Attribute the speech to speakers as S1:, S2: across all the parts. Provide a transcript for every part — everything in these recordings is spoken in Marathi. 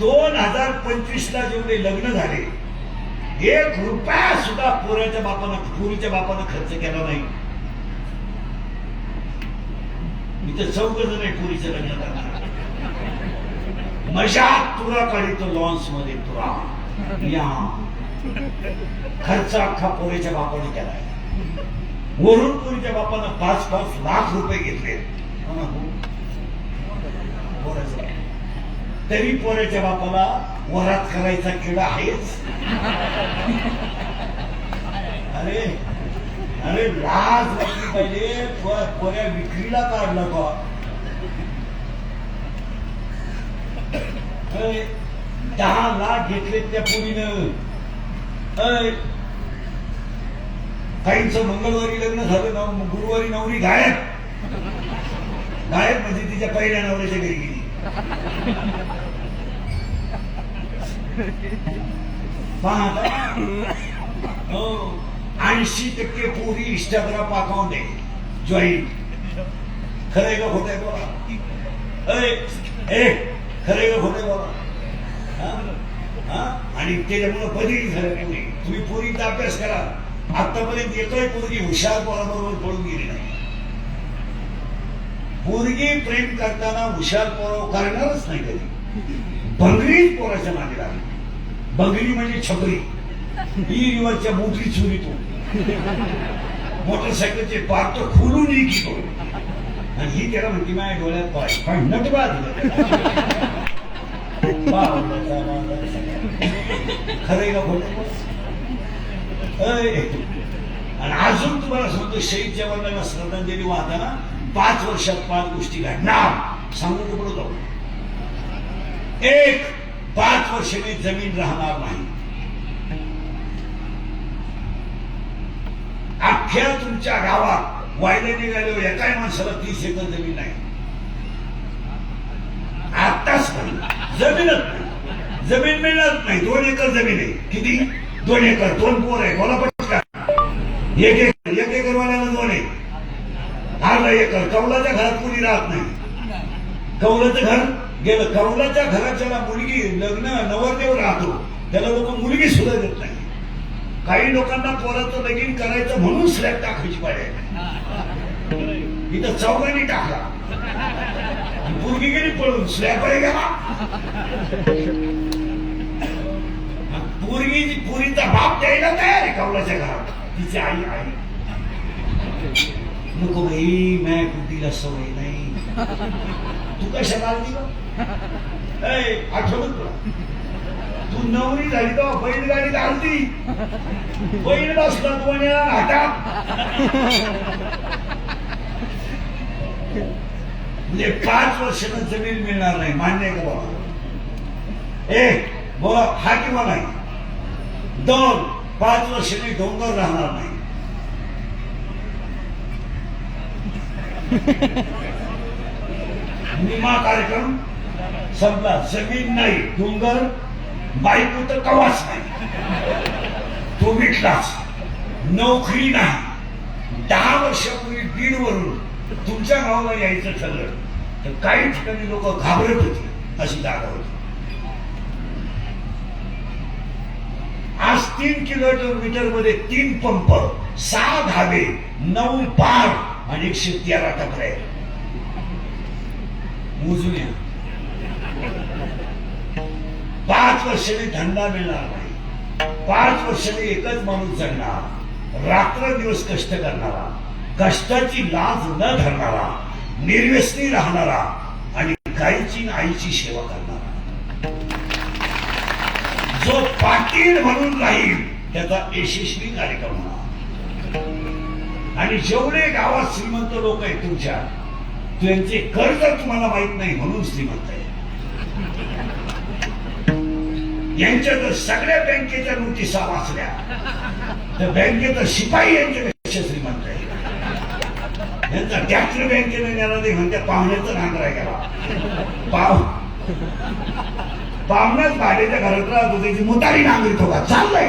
S1: दोन हजार पंचवीस ला जेवढे लग्न झाले एक रुपया सुद्धा पोराच्या बापानं पुरीच्या बापानं खर्च केला नाही. मी तर चौघ जण आहे पुरीचं लग्न करणार. मजा तुरा काढितो लॉन्समध्ये तुरा या. खर्च अख्खा पोरीच्या बापाने केलाय. वरून पुरीच्या बापानं पाच पाच लाख रुपये घेतले. हो तरी पोराच्या बापाला वरात करायचा किडा आहेच. अरे अरे लाज वाटली पाहिजे. पोऱ्या विक्रीला काढला का दहा लाख घेतले त्या पुरीनं. काहींच मंगळवारी लग्न झालं ना मग गुरुवारी नवरी गायब. गायब म्हणजे तिच्या पहिल्या नवऱ्याच्या घरी गेली. ऐंशी टक्के पोरी इंस्टाग्राम अकाउंट आहे. जॉईन खरंय का खोटंय बोला? अय, ए खरंय का खोटंय बोला? हा? आणि त्याच्यामुळे बदली झालं नाही. तुम्ही पोरीचा अभ्यास करा. आतापर्यंत एकही पोरगी हुशार पोराबरोबर पळून गेली नाही पोरगी प्रेम करताना हुशार पोरं करणारच नाही कधी. बंगरीच पोराच्या मागे लागली. बंगरी म्हणजे छपरी ही रिवरच्या मोठी चुरी तो मोटरसायकलचे पार्ट खोलून ये की तो आणि ही त्याला म्हणते माझ्या डोळ्यात पाय. पण नटवा खरंय का खोट? आणि अजून तुम्हाला सांगतो शहीद जवानांना श्रद्धांजली वाहताना पाच वर्षात पाच गोष्टी घडणार. सांगू पुढे जाऊ? एक पाच वर्ष मी जमीन राहणार नाही. अख्ख्या तुमच्या गावात वायले निघाल्यावर एकाही माणसाला तीस एकर जमीन नाही. आताच नाही जमीनच नाही. जमीन मिळत नाही. दोन एकर जमीन आहे. किती? दोन एकर. दोन पोर आहे. बोला पण एक एक एकर वाल्याला दोन आहे अर्धा एकर कौलाच्या घरात कोणी राहत नाही. कौलाचं घर गेलं. कौलाच्या घरात ज्याला मुलगी लग्न नवरदेव राहतो. त्याला लोक मुलगी सुद्धा देत नाही. काही लोकांना पोराचं लगीन करायचं म्हणून स्लॅब टाकायची पाहिजे इथं चौघांनी टाकला. मुलगी गेली पळून. स्लॅब गेला पुरगी पुरीचा बाप द्यायला तयार आहे कौलाच्या घरात. तिची आई आई नको भाई मैं कुठीला सवय नाही तू कशाला आली गं? ए, आठवलं तुला तू नवरी झाली तेव्हा बैलगाडी आलती बैल बसला तू आणि हातात म्हणजे पाच वर्षानं जमीन मिळणार नाही मान्य का बाबा ए बोला हा किंवा नाही दोन पाच वर्षांनी डोंगर राहणार नाही निमा कार्यक्रम संपला. जमीन नाही डोंगर बायको तर कवाच नाही. तो विटलाच. नोकरी नाही. दहा वर्षापूर्वी बीड वरून तुमच्या गावाला यायचं ठरलं. तर काही ठिकाणी लोक घाबरत होती अशी जागा होती. आज तीन किलोमीटरमध्ये तीन पंप सहा धाबे नऊ पार. अनेक एकशे तेरा मोजून या पाच वर्षाने धंदा मिळणार नाही. पाच वर्षाने एकच माणूस जगणार. रात्र दिवस कष्ट करणारा. कष्टाची लाज न धरणारा. निर्व्यसनी राहणारा. आणि गायीची आईची सेवा करणारा. जो पाटील म्हणून राहील त्याचा यशस्वी कार्यक्रम होणार. आणि जेवढे गावात श्रीमंत लोक आहेत तुमच्या त्यांचे कर्ज तुम्हाला माहीत नाही म्हणून श्रीमंत आहे यांच्या जर सगळ्या बँकेच्या नोटिसा वाचल्या. तर बँकेचा शिपाई यांच्यापेक्षा श्रीमंत आहे यांचा टॅक्टर बँकेने नेला नाही म्हणजे पाहुण्याचं नांगरा गेला पाव पाहुण्याच भाड्याच्या घरात राहतो त्याची मुतारी तो का चाललंय.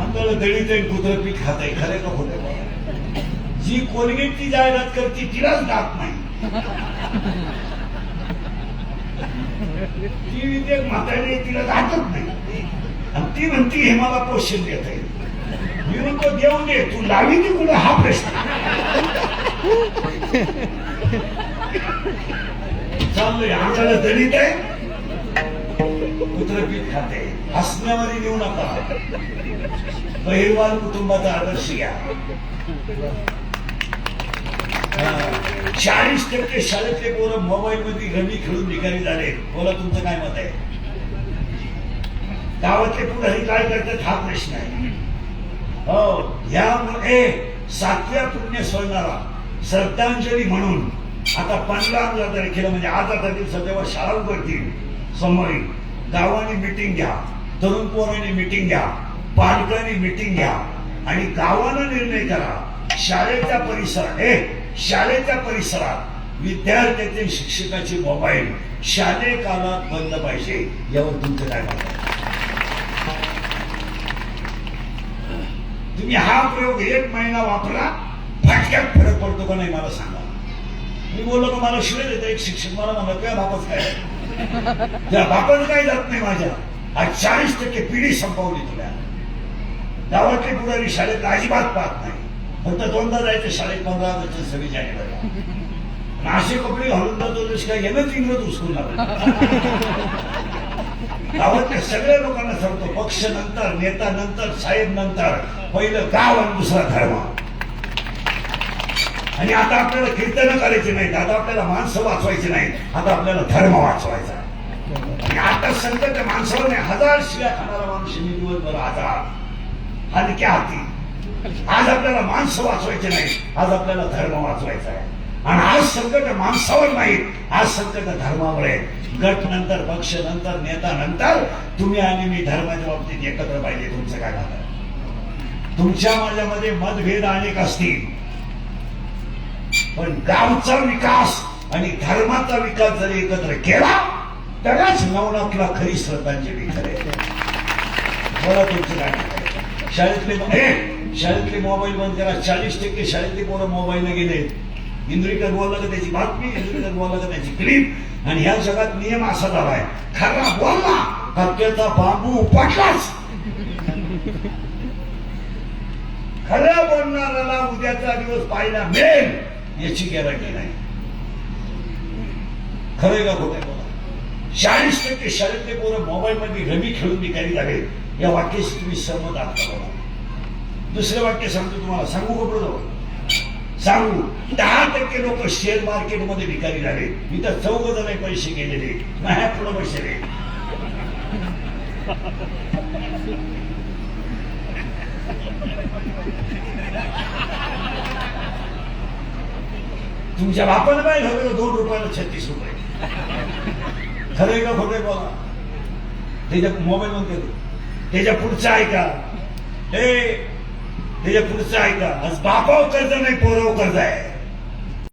S1: आमच्याला दळीत आहे कुत्र पीठ खात आहे खरं का खोटं? जी कोलगेटची जाहिरात करते तिलाच दात नाही. ती विद्या म्हातारी तिला दाखवत नाही. आणि ती म्हणती हे मला पोषण देत आहे. मी म्हणतो देऊ दे तू लावी ती कुठं? हा प्रश्न. चाललोय अंगाला दलित आहे. कुत्र खाते. हसण्यामध्ये नेऊ नका. बहिरवाल कुटुंबाचा आदर्श घ्या. चाळीस टक्के शाळेतले पोरं मोबाईल मध्ये रमी खेळून निघाली झाले. बोला तुमचं काय मत आहे? गावातले पुढारी काय करतात हा प्रश्न आहे. हो ह्यामुळे सातव्या पुण्य सोडणारा श्रद्धांजली म्हणून आता पंधरा तारखेला म्हणजे आज आता दिवसा जेव्हा शाळा उघडतील सोमवारी गावाने मिटिंग घ्या तरुण पोरांनी मिटिंग घ्या पालकांनी मिटिंग घ्या आणि गावानं निर्णय करा. शाळेच्या परिसरात हे शाळेच्या परिसरात विद्यार्थ्यातील शिक्षकाचे मोबाईल शालेय काळात बंद पाहिजे यावर तुमचं काय म्हणत तुम्ही हा प्रयोग एक महिना वापरा फटक्यात फरक पडतो का नाही मला सांगा. मी बोललो का मला शिवाय देतो एक शिक्षक मला म्हणलं काय बापच काय? त्या बापाचं काही जात नाही माझ्या. आज चाळीस टक्के पिढी संपवली तुला. गावातली पुढारी शाळेत अजिबात पाहत नाही. फक्त दोनदा जायचं शाळेत पंधरा ऑगस्ट सव्वीस जानेवारी. असे कपडे घालून जातो तशी काय येणंच इंग्रज उचकून गावातल्या सगळ्या लोकांना सांगतो पक्ष नंतर नेता नंतर साहेब नंतर पहिलं गाव आणि दुसरा धर्म. आणि आता आपल्याला कीर्तन करायचे नाहीत आता आपल्याला माणसं वाचवायची नाहीत आता आपल्याला धर्म वाचवायचा आणि आता संकट माणसावर नाही हजार शिव्या खाणारा माणूस मी दिवसभर आता हलक्या हाती. आज आपल्याला माणसं वाचवायचे नाही आज आपल्याला धर्म वाचवायचा आहे. आणि आज संकट माणसावर नाही आज संकट धर्मावर आहे. गट नंतर पक्ष नंतर नेता नंतर तुम्ही आणि मी धर्माच्या बाबतीत एकत्र पाहिजे तुमचं काय झालं तुमच्या माझ्यामध्ये मतभेद अनेक असतील. पण गावचा विकास आणि धर्माचा विकास जर एकत्र केला त्यालाच नवनाथला खरी श्रद्धांजली खरे बोला तुमचं काय शाळेतले शाळेतले मोबाईल बंद करा. चाळीस टक्के शाळेतले पोरं मोबाईल गेले इंद्रिकर बोलला का त्याची बातमी इंद्रिकर बोलला का त्याची क्लिप आणि ह्या जगात नियम असा झालाय खरा बोलला कक्क्याचा बांबू उपटलाच. खरं बोलणाऱ्याला उद्याचा दिवस पाहायला मिळेल. याची गॅरंटी नाही. खरंय का खोटं बोला? चाळीस टक्के शाळेतले पोरं मोबाईल मध्ये रमी खेळून निघाली लागेल या वाक्याशी तुम्ही सहमत आहात का दुसरं वाक्य सांगतो तुम्हाला. सांगू का पुढं? सांगू. दहा टक्के लोक शेअर मार्केटमध्ये लागले झाले तर चौघ जण पैसे गेलेले. नाही पुढे पैसे रे तुमच्या बापानं काय झालं दोन रुपयाला छत्तीस रुपये. खरंय का खोटे बोला त्याच्या मोबाईल मध्ये त्याच्या पुढचं ऐका. ए त्याच्या पुढचं ऐका. आज बापाव कर्ज नाही पोराव कर्ज आहे.